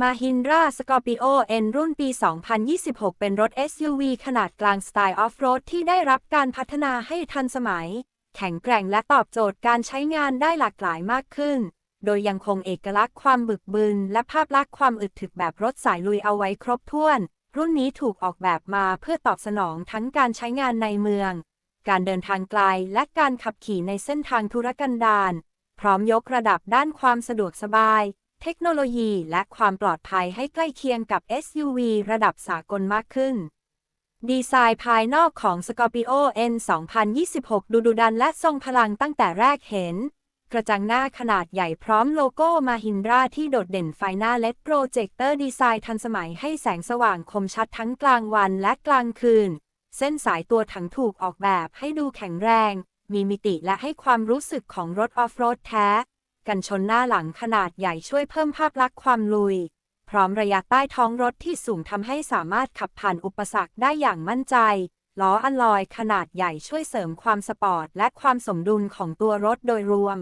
Mahindra Scorpio N รุ่นปี 2026 เป็นรถ SUV ขนาดกลางสไตล์ออฟโรดที่ได้รับการพัฒนาให้ทันสมัย แข็งแกร่งและตอบโจทย์การใช้งานได้หลากหลายมากขึ้น โดยยังคงเอกลักษณ์ความบึกบึน และภาพลักษณ์ความอึดถึกแบบรถสายลุยเอาไว้ครบถ้วน รุ่นนี้ถูกออกแบบมาเพื่อตอบสนองทั้งการใช้งานในเมือง การเดินทางไกล และการขับขี่ในเส้นทางธุรกันดารพร้อมยกระดับด้านความสะดวกสบาย เทคโนโลยีและความปลอดภัยให้ใกล้เคียงกับ SUV ระดับสากลมากขึ้น ดีไซน์ภายนอกของ Scorpio N 2026 ดูดุดันและทรงพลังตั้งแต่แรกเห็น กระจังหน้าขนาดใหญ่พร้อมโลโก้มาฮินราที่โดดเด่นไฟหน้าเลดโปรเจคเตอร์ดีไซน์ทันสมัยให้แสงสว่างคมชัดทั้งกลางวันและกลางคืน เส้นสายตัวถังถูกออกแบบให้ดูแข็งแรง มีมิติและให้ความรู้สึกของรถออฟโรดแท้ กันชนหน้าหลังขนาดใหญ่ช่วยเพิ่มภาพลักษณ์ความลุย พร้อมระยะใต้ท้องรถที่สูงทำให้สามารถขับผ่านอุปสรรคได้อย่างมั่นใจ ล้ออัลลอยขนาดใหญ่ช่วยเสริมความสปอร์ต และความสมดุลของตัวรถโดยรวม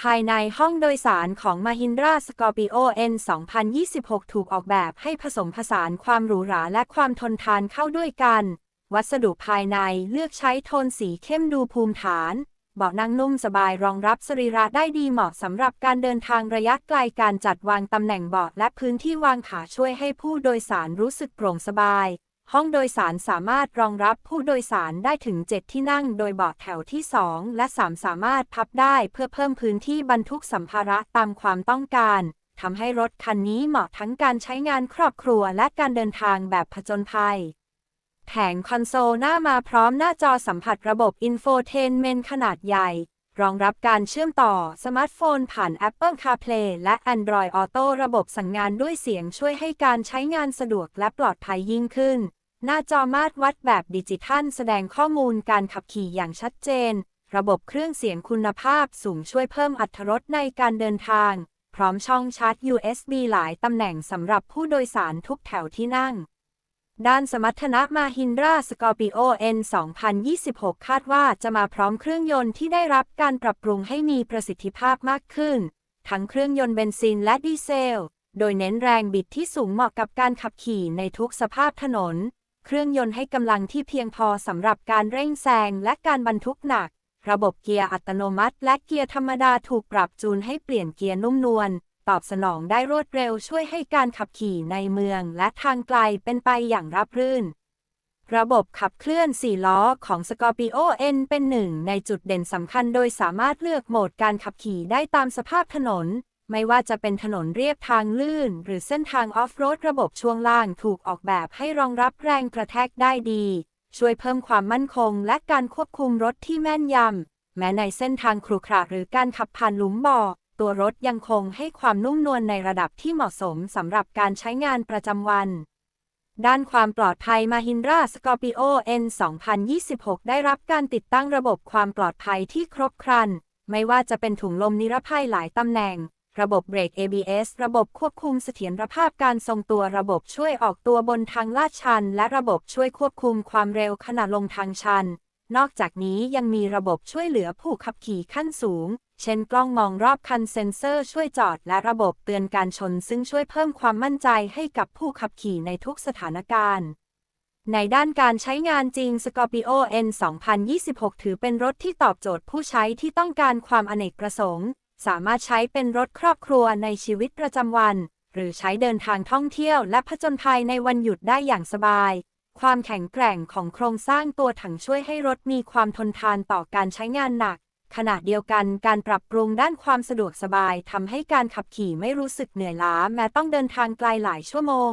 ภายในห้องโดยสารของ Mahindra Scorpio N 2026 ถูกออกแบบให้ผสมผสานความหรูหราและความทนทานเข้าด้วยกัน วัสดุภายในเลือกใช้โทนสีเข้มดูภูมิฐาน เบาะนั่งนุ่มสบายรองรับสรีระได้ดีเหมาะสำหรับการเดินทางระยะไกลการจัดวางตำแหน่งเบาะและพื้นที่วางขาช่วยให้ผู้โดยสารรู้สึกโปร่งสบาย ห้องโดยสารสามารถรองรับผู้โดยสารได้ถึง 7 ที่นั่ง โดยเบาะแถวที่ 2 และ 3 สามารถพับได้เพื่อเพิ่มพื้นที่บรรทุกสัมภาระตามความต้องการทำให้รถคันนี้เหมาะทั้งการใช้งานครอบครัวและการเดินทางแบบผจญภัย แผงคอนโซลหน้ามาพร้อมหน้าจอสัมผัสระบบอินโฟเทนเมนต์ขนาดใหญ่ รองรับการเชื่อมต่อสมาร์ทโฟนผ่าน Apple CarPlay และ Android Auto ระบบสั่งงานด้วยเสียงช่วยให้การใช้งานสะดวกและปลอดภัยยิ่งขึ้น หน้าจอมาตรวัดแบบดิจิทัล แสดงข้อมูลการขับขี่อย่างชัดเจน ระบบเครื่องเสียงคุณภาพสูงช่วยเพิ่มอรรถรสในการเดินทาง พร้อมช่องชาร์จ USB หลายตำแหน่งสำหรับผู้โดยสารทุกแถวที่นั่ง ด้านสมรรถนะมาฮินราสกอร์ปิโอ N 2026 คาดว่าจะมาพร้อมเครื่องยนต์ที่ได้รับการปรับปรุงให้มีประสิทธิภาพมากขึ้น ทั้งเครื่องยนต์เบนซินและดีเซล โดยเน้นแรงบิดที่สูงเหมาะกับการขับขี่ในทุกสภาพถนน เครื่องยนต์ให้กำลังที่เพียงพอสำหรับการเร่งแซงและการบรรทุกหนัก ระบบเกียร์อัตโนมัติ และเกียร์ธรรมดาถูกปรับจูนให้เปลี่ยนเกียร์นุ่มนวล ตอบสนองได้รวดเร็วช่วยให้การขับขี่ในเมืองและทางไกลเป็นไปอย่างราบรื่น ระบบขับเคลื่อน 4 ล้อของ Scorpio N เป็นหนึ่งในจุดเด่นสำคัญโดยสามารถเลือกโหมดการขับขี่ได้ตามสภาพถนน ไม่ว่าจะเป็นถนนเรียบทางลื่น หรือเส้นทางออฟโรดระบบช่วงล่างถูกออกแบบให้รองรับแรงกระแทกได้ดี ช่วยเพิ่มความมั่นคงและการควบคุมรถที่แม่นยำแม้ในเส้นทางครุขระหรือการขับผ่านหลุมบ่อ ตัวรถยังคงให้ความนุ่มนวลในระดับที่เหมาะสมสำหรับการใช้งานประจำวัน ด้านความปลอดภัยมาฮินราสกอร์ปิโอ N 2026 ได้รับการติดตั้งระบบความปลอดภัยที่ครบครัน ไม่ว่าจะเป็นถุงลมนิรภัยหลายตำแหน่ง ระบบเบรก ABS ระบบควบคุมเสถียรภาพการทรงตัวระบบช่วยออกตัวบนทางลาดชัน และระบบช่วยควบคุมความเร็วขณะลงทางชัน นอกจากนี้ยังมีระบบช่วยเหลือผู้ขับขี่ขั้นสูง เช่นกล้องมองรอบคันเซ็นเซอร์ช่วยจอดและระบบเตือนการชน ซึ่งช่วยเพิ่มความมั่นใจให้กับผู้ขับขี่ในทุกสถานการณ์ ในด้านการใช้งานจริง Scorpio N 2026 ถือเป็นรถที่ตอบโจทย์ผู้ใช้ที่ต้องการความอเนกประสงค์ สามารถใช้เป็นรถครอบครัวในชีวิตประจำวัน หรือใช้เดินทางท่องเที่ยวและผจญภัยในวันหยุดได้อย่างสบาย ความแข็งแกร่งของโครงสร้างตัวถังช่วยให้รถมีความทนทานต่อการใช้งานหนัก ขณะเดียวกันการปรับปรุงด้านความสะดวกสบายทำให้การขับขี่ไม่รู้สึกเหนื่อยล้าแม้ต้องเดินทางไกลหลายชั่วโมง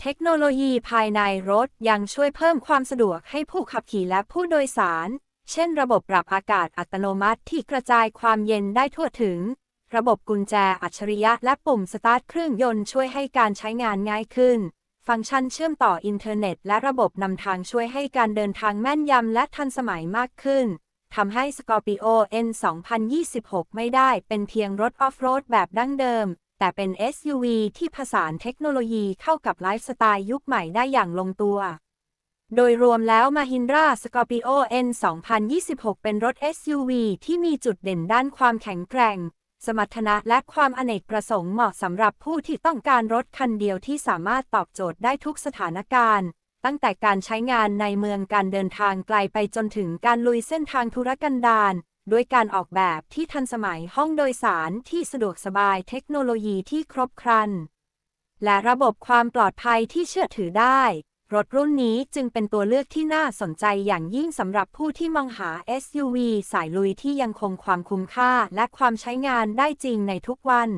เทคโนโลยีภายในรถยังช่วยเพิ่มความสะดวกให้ผู้ขับขี่และผู้โดยสาร เช่น ระบบปรับอากาศอัตโนมัติที่กระจายความเย็นได้ทั่วถึง ระบบกุญแจอัจฉริยะและปุ่มสตาร์ทเครื่องยนต์ช่วยให้การใช้งานง่ายขึ้น ฟังก์ชันเชื่อมต่ออินเทอร์เน็ต และระบบนำทางช่วยให้การเดินทางแม่นยำและทันสมัยมากขึ้นทำให้ Scorpio N 2026 ไม่ได้เป็นเพียงรถออฟโรดแบบดั้งเดิม แต่เป็น SUV ที่ผสานเทคโนโลยีเข้ากับไลฟ์สไตล์ยุคใหม่ได้อย่างลงตัว โดยรวมแล้ว Mahindra Scorpio N 2026 เป็นรถ SUV ที่มีจุดเด่นด้านความแข็งแกร่ง สมรรถนะและความอเนกประสงค์เหมาะสำหรับผู้ที่ต้องการรถคันเดียวที่สามารถตอบโจทย์ได้ทุกสถานการณ์ ตั้งแต่การใช้งานในเมืองการเดินทางไกลไปจนถึงการลุยเส้นทางธุรกันดารด้วยการออกแบบที่ทันสมัยห้องโดยสารที่สะดวกสบายเทคโนโลยีที่ครบครัน และระบบความปลอดภัยที่เชื่อถือได้ รถรุ่นนี้จึงเป็นตัวเลือกที่น่าสนใจอย่างยิ่งสำหรับผู้ที่มองหา SUV สายลุยที่ยังคงความคุ้มค่าและความใช้งานได้จริงในทุกวัน